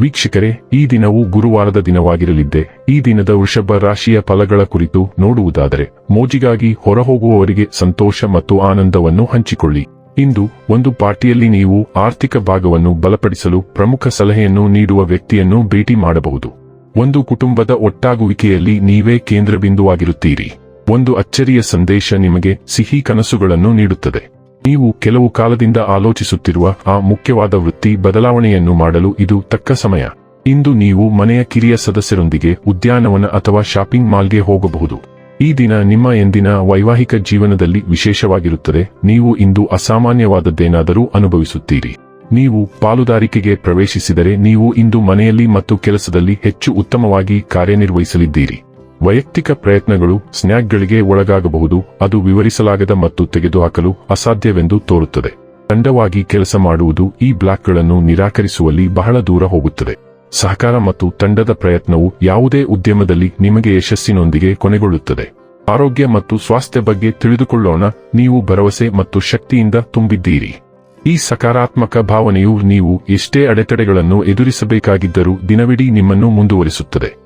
ವೀಕ್ಷಕರೇ, ಈ ದಿನವು ಗುರುವಾರದ ದಿನವಾಗಿರಲಿದ್ದೆ. ಈ ದಿನದ ವೃಷಭ ರಾಶಿಯ ಫಲಗಳ ಕುರಿತು ನೋಡುವುದಾದರೆ, ಮೋಜಿಗಾಗಿ ಹೊರಹೋಗುವವರಿಗೆ ಸಂತೋಷ ಮತ್ತು ಆನಂದವನ್ನು ಹಂಚಿಕೊಳ್ಳಿ. ಇಂದು ಒಂದು ಪಾರ್ಟಿಯಲ್ಲಿ ನೀವು ಆರ್ಥಿಕ ಭಾಗವನ್ನು ಬಲಪಡಿಸಲು ಪ್ರಮುಖ ಸಲಹೆಯನ್ನು ನೀಡುವ ವ್ಯಕ್ತಿಯನ್ನು ಭೇಟಿ ಮಾಡಬಹುದು. ಒಂದು ಕುಟುಂಬದ ಒಟ್ಟಾಗುವಿಕೆಯಲ್ಲಿ ನೀವೇ ಕೇಂದ್ರಬಿಂದುವಾಗಿರುತ್ತೀರಿ. ಒಂದು ಅಚ್ಚರಿಯ ಸಂದೇಶ ನಿಮಗೆ ಸಿಹಿ ಕನಸುಗಳನ್ನು ನೀಡುತ್ತದೆ. ನೀವು ಕೆಲವು ಕಾಲದಿಂದ ಆಲೋಚಿಸುತ್ತಿರುವ ಆ ಮುಖ್ಯವಾದ ವೃತ್ತಿ ಬದಲಾವಣೆಯನ್ನು ಮಾಡಲು ಇದು ತಕ್ಕ ಸಮಯ. ಇಂದು ನೀವು ಮನೆಯ ಕಿರಿಯ ಸದಸ್ಯರೊಂದಿಗೆ ಉದ್ಯಾನವನ ಅಥವಾ ಶಾಪಿಂಗ್ ಮಾಲ್ಗೆ ಹೋಗಬಹುದು. ಈ ದಿನ ನಿಮ್ಮ ಎಂದಿನ ವೈವಾಹಿಕ ಜೀವನದಲ್ಲಿ ವಿಶೇಷವಾಗಿರುತ್ತದೆ. ನೀವು ಇಂದು ಅಸಾಮಾನ್ಯವಾದದ್ದೇನಾದರೂ ಅನುಭವಿಸುತ್ತೀರಿ. ನೀವು ಪಾಲುದಾರಿಕೆಗೆ ಪ್ರವೇಶಿಸಿದರೆ ನೀವು ಇಂದು ಮನೆಯಲ್ಲಿ ಮತ್ತು ಕೆಲಸದಲ್ಲಿ ಹೆಚ್ಚು ಉತ್ತಮವಾಗಿ ಕಾರ್ಯನಿರ್ವಹಿಸಲಿದ್ದೀರಿ. ವೈಯಕ್ತಿಕ ಪ್ರಯತ್ನಗಳು ಸ್ನ್ಯಾಕ್ಗಳಿಗೆ ಒಳಗಾಗಬಹುದು, ಅದು ವಿವರಿಸಲಾಗದ ಮತ್ತು ತೆಗೆದುಹಾಕಲು ಅಸಾಧ್ಯವೆಂದು ತೋರುತ್ತದೆ. ತಂಡವಾಗಿ ಕೆಲಸ ಮಾಡುವುದು ಈ ಬ್ಲಾಕ್ಗಳನ್ನು ನಿರಾಕರಿಸುವಲ್ಲಿ ಬಹಳ ದೂರ ಹೋಗುತ್ತದೆ. ಸಹಕಾರ ಮತ್ತು ತಂಡದ ಪ್ರಯತ್ನವು ಯಾವುದೇ ಉದ್ಯಮದಲ್ಲಿ ನಿಮಗೆ ಯಶಸ್ಸಿನೊಂದಿಗೆ ಕೊನೆಗೊಳ್ಳುತ್ತದೆ. ಆರೋಗ್ಯ ಮತ್ತು ಸ್ವಾಸ್ಥ್ಯ ಬಗ್ಗೆ ತಿಳಿದುಕೊಳ್ಳೋಣ, ನೀವು ಭರವಸೆ ಮತ್ತು ಶಕ್ತಿಯಿಂದ ತುಂಬಿದ್ದೀರಿ. ಈ ಸಕಾರಾತ್ಮಕ ಭಾವನೆಯು ನೀವು ಎಷ್ಟೇ ಅಡೆತಡೆಗಳನ್ನು ಎದುರಿಸಬೇಕಾಗಿದ್ದರೂ ದಿನವಿಡೀ ನಿಮ್ಮನ್ನು ಮುಂದುವರಿಸುತ್ತದೆ.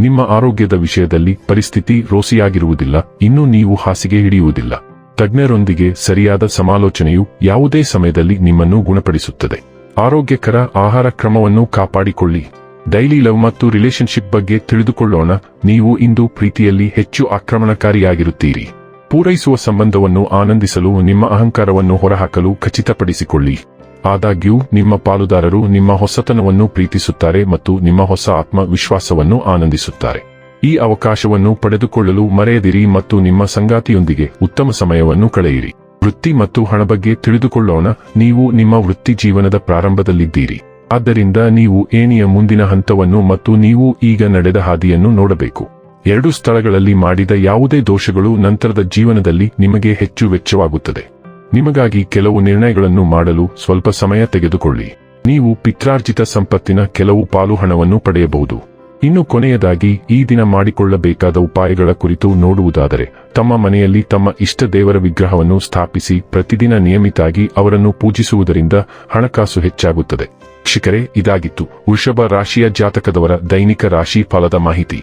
ನಿಮ್ಮ ಆರೋಗ್ಯದ ವಿಷಯದಲ್ಲಿ ಪರಿಸ್ಥಿತಿ ರೋಸಿಯಾಗಿರುವುದಿಲ್ಲ, ಇನ್ನೂ ನೀವು ಹಾಸಿಗೆ ಹಿಡಿಯುವುದಿಲ್ಲ. ತಜ್ಞರೊಂದಿಗೆ ಸರಿಯಾದ ಸಮಾಲೋಚನೆಯು ಯಾವುದೇ ಸಮಯದಲ್ಲಿ ನಿಮ್ಮನ್ನು ಗುಣಪಡಿಸುತ್ತದೆ. ಆರೋಗ್ಯಕರ ಆಹಾರ ಕ್ರಮವನ್ನು ಕಾಪಾಡಿಕೊಳ್ಳಿ. ಡೈಲಿ ಲವ್ ಮತ್ತು ರಿಲೇಶನ್ಶಿಪ್ ಬಗ್ಗೆ ತಿಳಿದುಕೊಳ್ಳೋಣ, ನೀವು ಇಂದು ಪ್ರೀತಿಯಲ್ಲಿ ಹೆಚ್ಚು ಆಕ್ರಮಣಕಾರಿಯಾಗಿರುತ್ತೀರಿ. ಪೂರೈಸುವ ಸಂಬಂಧವನ್ನು ಆನಂದಿಸಲು ನಿಮ್ಮ ಅಹಂಕಾರವನ್ನು ಹೊರಹಾಕಲು ಖಚಿತಪಡಿಸಿಕೊಳ್ಳಿ. ಆದಾಗ್ಯೂ, ನಿಮ್ಮ ಪಾಲುದಾರರು ನಿಮ್ಮ ಹೊಸತನವನ್ನು ಪ್ರೀತಿಸುತ್ತಾರೆ ಮತ್ತು ನಿಮ್ಮ ಹೊಸ ಆತ್ಮವಿಶ್ವಾಸವನ್ನು ಆನಂದಿಸುತ್ತಾರೆ. ಈ ಅವಕಾಶವನ್ನು ಪಡೆದುಕೊಳ್ಳಲು ಮರೆಯದಿರಿ ಮತ್ತು ನಿಮ್ಮ ಸಂಗಾತಿಯೊಂದಿಗೆ ಉತ್ತಮ ಸಮಯವನ್ನು ಕಳೆಯಿರಿ. ವೃತ್ತಿ ಮತ್ತು ಹಣ ಬಗ್ಗೆ ತಿಳಿದುಕೊಳ್ಳೋಣ, ನೀವು ನಿಮ್ಮ ವೃತ್ತಿ ಜೀವನದ ಪ್ರಾರಂಭದಲ್ಲಿದ್ದೀರಿ. ಆದ್ದರಿಂದ ನೀವು ಏಣಿಯ ಮುಂದಿನ ಹಂತವನ್ನು ಮತ್ತು ನೀವು ಈಗ ನಡೆದ ಹಾದಿಯನ್ನು ನೋಡಬೇಕು. ಎರಡು ಸ್ಥಳಗಳಲ್ಲಿ ಮಾಡಿದ ಯಾವುದೇ ದೋಷಗಳು ನಂತರದ ಜೀವನದಲ್ಲಿ ನಿಮಗೆ ಹೆಚ್ಚು ವೆಚ್ಚವಾಗುತ್ತದೆ. ನಿಮಗಾಗಿ ಕೆಲವು ನಿರ್ಣಯಗಳನ್ನು ಮಾಡಲು ಸ್ವಲ್ಪ ಸಮಯ ತೆಗೆದುಕೊಳ್ಳಿ. ನೀವು ಪಿತ್ರಾರ್ಜಿತ ಸಂಪತ್ತಿನ ಕೆಲವು ಪಾಲು ಹಣವನ್ನು ಪಡೆಯಬಹುದು. ಇನ್ನು ಕೊನೆಯದಾಗಿ, ಈ ದಿನ ಮಾಡಿಕೊಳ್ಳಬೇಕಾದ ಉಪಾಯಗಳ ಕುರಿತು ನೋಡುವುದಾದರೆ, ತಮ್ಮ ಮನೆಯಲ್ಲಿ ತಮ್ಮ ಇಷ್ಟ ದೇವರ ವಿಗ್ರಹವನ್ನು ಸ್ಥಾಪಿಸಿ ಪ್ರತಿದಿನ ನಿಯಮಿತಾಗಿ ಅವರನ್ನು ಪೂಜಿಸುವುದರಿಂದ ಹಣಕಾಸು ಹೆಚ್ಚಾಗುತ್ತದೆ. ಶಿಖರೆ, ಇದಾಗಿತ್ತು. ವೃಷಭ ರಾಶಿಯ ಜಾತಕದವರ ದೈನಿಕ ರಾಶಿ ಫಲದ ಮಾಹಿತಿ.